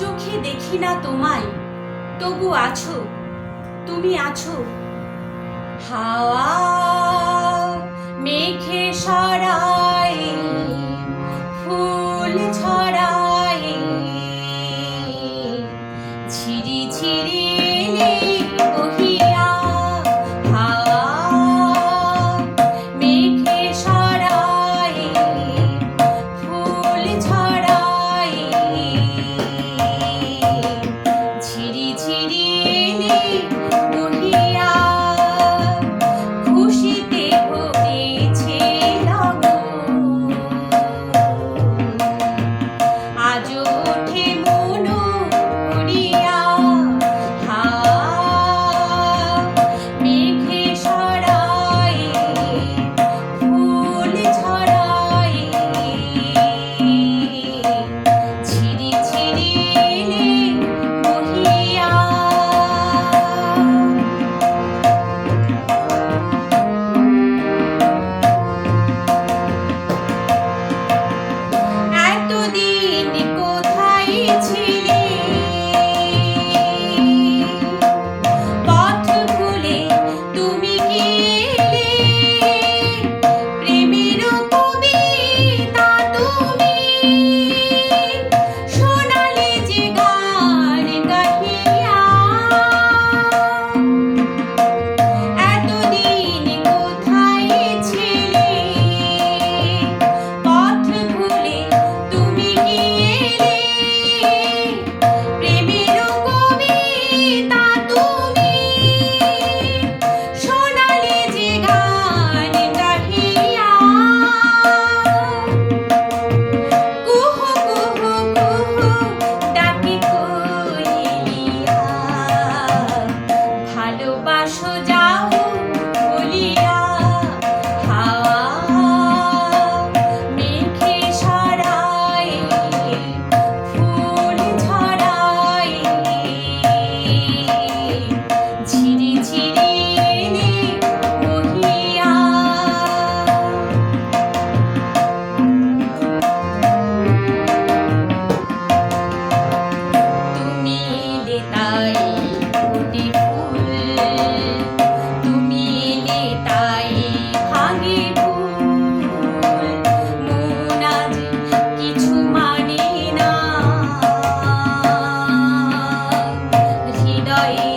চোখে দেখি না তোমায়। তবু আছো, তুমি আছো। হাওয়া মেঘে সরাই ফুল ছড়াই ঝিরি ঝিরি ওহি bye.